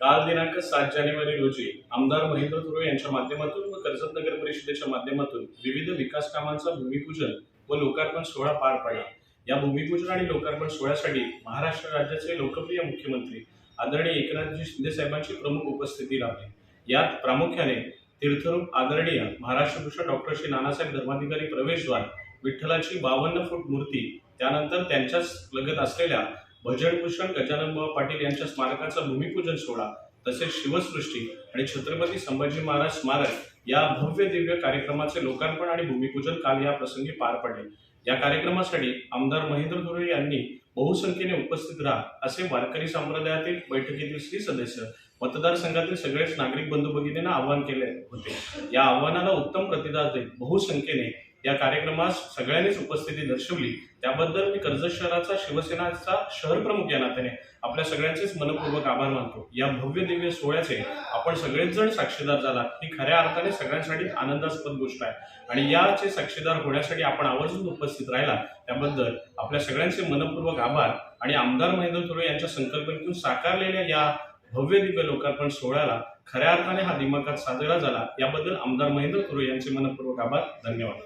काल दिनांक सात जानेवारी रोजी आमदार महेंद्र थोरवे यांच्या माध्यमातून व कर्जत नगर परिषदेच्या माध्यमातून विविध विकास कामांचा भूमिपूजन व लोकार्पण सोहळा पार पडला. या भूमिपूजन आणि लोकार्पण सोहळ्यासाठी महाराष्ट्र राज्याचे लोकप्रिय मुख्यमंत्री आदरणीय एकनाथजी शिंदे साहेबांची प्रमुख उपस्थिती लाभली. यात प्रामुख्याने तीर्थरूप आदरणीय महाराष्ट्रभूषण डॉक्टर श्री नानासाहेब धर्माधिकारी प्रवेशद्वार विठ्ठलाची बावन्न फूट मूर्ती त्यानंतर त्यांच्याच लगत असलेल्या भजनभूषण गजाननबाबा पाटील यांच्या स्मारकाचा भूमिपूजन सोहळा तसेच शिवसृष्टी आणि छत्रपती संभाजी महाराज स्मारक या भव्य दिव्य कार्यक्रमाचे लोकार्पण आणि भूमिपूजन काल या प्रसंगी पार पडले. या कार्यक्रमासाठी आमदार महेंद्र धुळे यांनी बहुसंख्येने उपस्थित राहा असे वारकरी संप्रदायातील बैठकीतील श्री सदस्य मतदारसंघातील सगळेच नागरिक बंधू भगिनींना आवाहन केले होते. या आव्हानाला उत्तम प्रतिसाद देत बहुसंख्येने या कार्यक्रमास सगळ्यांनीच उपस्थिती दर्शवली. त्याबद्दल मी कर्जत शहराचा शिवसेनाचा शहर प्रमुख या नात्याने आपल्या सगळ्यांचेच मनपूर्वक आभार मानतो. या भव्य दिव्य सोहळ्याचे आपण सगळेच जण साक्षीदार झाला. ही खऱ्या अर्थाने सगळ्यांसाठी आनंदास्पद गोष्ट आहे. आणि याचे साक्षीदार होण्यासाठी आपण आवर्जून उपस्थित राहिला. त्याबद्दल आपल्या सगळ्यांचे मनपूर्वक आभार आणि आमदार महेंद्र थोरे यांच्या संकल्पनेतून साकारलेल्या या भव्य दिव्य लोकार्पण सोहळ्याला खऱ्या अर्थाने हा दिमागात साजरा झाला. याबद्दल आमदार महेंद्र थोरे यांचे मनपूर्वक आभार. धन्यवाद.